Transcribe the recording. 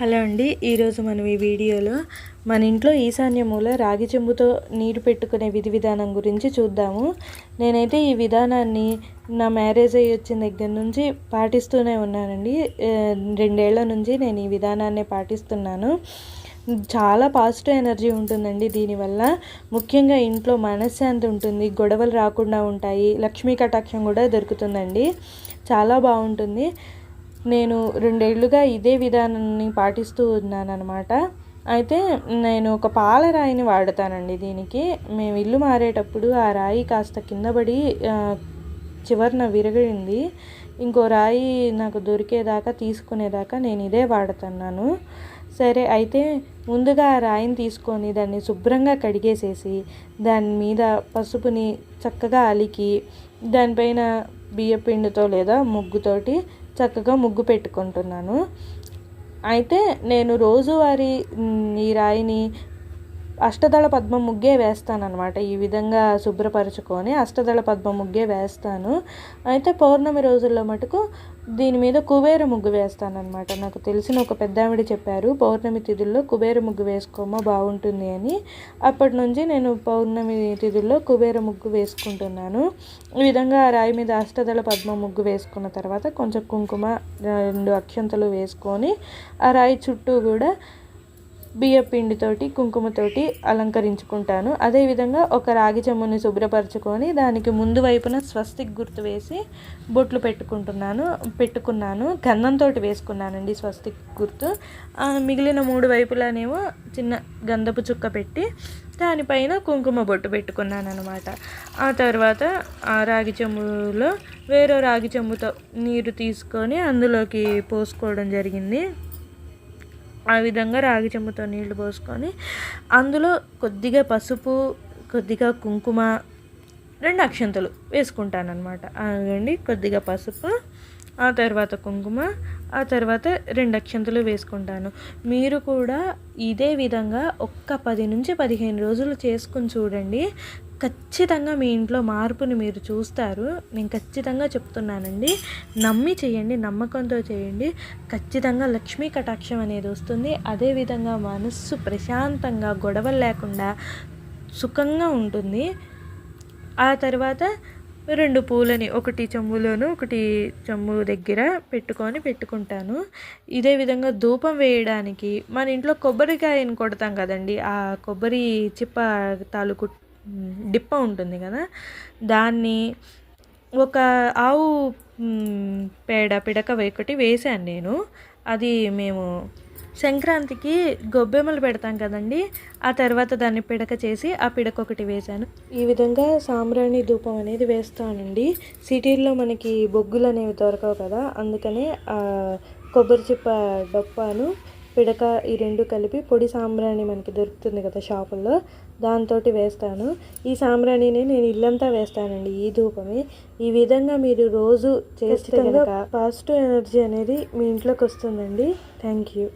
Hello అండి ఈరోజు మనం ఈ వీడియోలో మన ఇంట్లో ఈశాన్య మూల రాగి చెంబుతో నీరు పెట్టుకునే విధి విధానం గురించి చూద్దాము. నేనైతే ఈ విధానాన్ని నా మ్యారేజ్ అయ్యి వచ్చిన దగ్గర నుంచి పాటిస్తూనే ఉన్నానండి. రెండేళ్ళ నుంచి నేను ఈ విధానాన్ని పాటిస్తున్నాను. చాలా పాజిటివ్ ఎనర్జీ ఉంటుందండి దీనివల్ల. ముఖ్యంగా ఇంట్లో మనశ్శాంతి ఉంటుంది గొడవలు రాకుండా ఉంటాయి లక్ష్మీ కటాక్షం కూడా దొరుకుతుందండి. చాలా బాగుంటుంది. నేను రెండేళ్ళుగా ఇదే విధానాన్ని పాటిస్తూ ఉన్నానన్నమాట. అయితే నేను ఒక పాల రాయిని వాడతానండి దీనికి. మేము ఇల్లు మారేటప్పుడు ఆ రాయి కాస్త కింద పడి చివరన విరగడింది. ఇంకో రాయి నాకు దొరికేదాకా తీసుకునేదాకా నేను ఇదే వాడుతున్నాను. సరే అయితే ముందుగా ఆ రాయిని తీసుకొని దాన్ని శుభ్రంగా కడిగేసేసి దాని మీద పసుపుని చక్కగా అలికి దానిపైన బియ్యపిండితో లేదా ముగ్గుతోటి చక్కగా ముగ్గు పెట్టుకుంటున్నాను. అయితే నేను రోజువారీ ఈ రాయిని అష్టదళ పద్మ ముగ్గే వేస్తాను అనమాట ఈ విధంగా శుభ్రపరచుకొని అష్టదళ పద్మ ముగ్గే వేస్తాను. అయితే పౌర్ణమి రోజుల్లో మటుకు దీని మీద కుబేర ముగ్గు వేస్తాను అనమాట నాకు తెలిసిన ఒక పెద్దావిడ చెప్పారు పౌర్ణమి తిథుల్లో కుబేర ముగ్గు వేసుకోమా బాగుంటుంది అని. అప్పటి నుంచి నేను పౌర్ణమి తిథుల్లో కుబేర ముగ్గు వేసుకుంటున్నాను. ఈ విధంగా ఆ రాయి మీద అష్టదళ పద్మ ముగ్గు వేసుకున్న తర్వాత కొంచెం కుంకుమ రెండు అక్షంతలు వేసుకొని ఆ రాయి చుట్టూ కూడా బియ్య పిండితోటి కుంకుమతోటి అలంకరించుకుంటాను. అదేవిధంగా ఒక రాగి చెమ్ముని శుభ్రపరచుకొని దానికి ముందు వైపున స్వస్తిక్ గుర్తు వేసి బొట్లు పెట్టుకుంటున్నాను పెట్టుకున్నాను. గంధంతో వేసుకున్నానండి స్వస్తిక్ గుర్తు. మిగిలిన మూడు వైపులానేమో చిన్న గంధపు చుక్క పెట్టి దానిపైన కుంకుమ బొట్టు పెట్టుకున్నాను అనమాట ఆ తర్వాత ఆ రాగి చెంబులో వేరే రాగి చెంబుతో నీరు తీసుకొని అందులోకి పోసుకోవడం జరిగింది. ఆ విధంగా రాగి చెంబుతో నీళ్ళు పోసుకొని అందులో కొద్దిగా పసుపు కొద్దిగా కుంకుమ రెండు అక్షంతలు వేసుకుంటాను అనమాట అదండి కొద్దిగా పసుపు ఆ తర్వాత కుంకుమ ఆ తర్వాత రెండు అక్షంతలు వేసుకుంటాను. మీరు కూడా ఇదే విధంగా ఒక్క పది నుంచి పదిహేను రోజులు చేసుకుని చూడండి. ఖచ్చితంగా మీ ఇంట్లో మార్పుని మీరు చూస్తారు. నేను ఖచ్చితంగా చెప్తున్నానండి. నమ్మి చేయండి నమ్మకంతో చేయండి. ఖచ్చితంగా లక్ష్మీ కటాక్షం అనేది వస్తుంది. అదేవిధంగా మనస్సు ప్రశాంతంగా గొడవలు లేకుండా సుఖంగా ఉంటుంది. ఆ తర్వాత రెండు పూలని ఒకటి చెంబులోను ఒకటి చెంబు దగ్గర పెట్టుకొని పెట్టుకుంటాను. ఇదే విధంగా ధూపం వేయడానికి మన ఇంట్లో కొబ్బరికాయని కొడతాం కదండి ఆ కొబ్బరి చిప్ప తాలూకు డిప్ప ఉంటుంది కదా దాన్ని ఒక ఆవు పేడ పిడక ఒకటి వేశాను నేను. అది మేము సంక్రాంతికి గొబ్బెమ్మలు పెడతాం కదండి. ఆ తర్వాత దాన్ని పిడక చేసి ఆ పిడక ఒకటి వేశాను. ఈ విధంగా సాంబ్రాణి ధూపం అనేది వేస్తానండి. సిటీల్లో మనకి బొగ్గులు అనేవి దొరకవు కదా అందుకనే కొబ్బరి చిప్ప డప్పాను పిడక ఈ రెండు కలిపి పొడి సాంబ్రాణి మనకి దొరుకుతుంది కదా షాపుల్లో దాంతో వేస్తాను. ఈ సాంబ్రాణిని నేను ఇల్లంతా వేస్తానండి ఈ ధూపమే. ఈ విధంగా మీరు రోజు చేస్తే కనుక పాజిటివ్ ఎనర్జీ అనేది మీ ఇంట్లోకి వస్తుందండి. Thank you.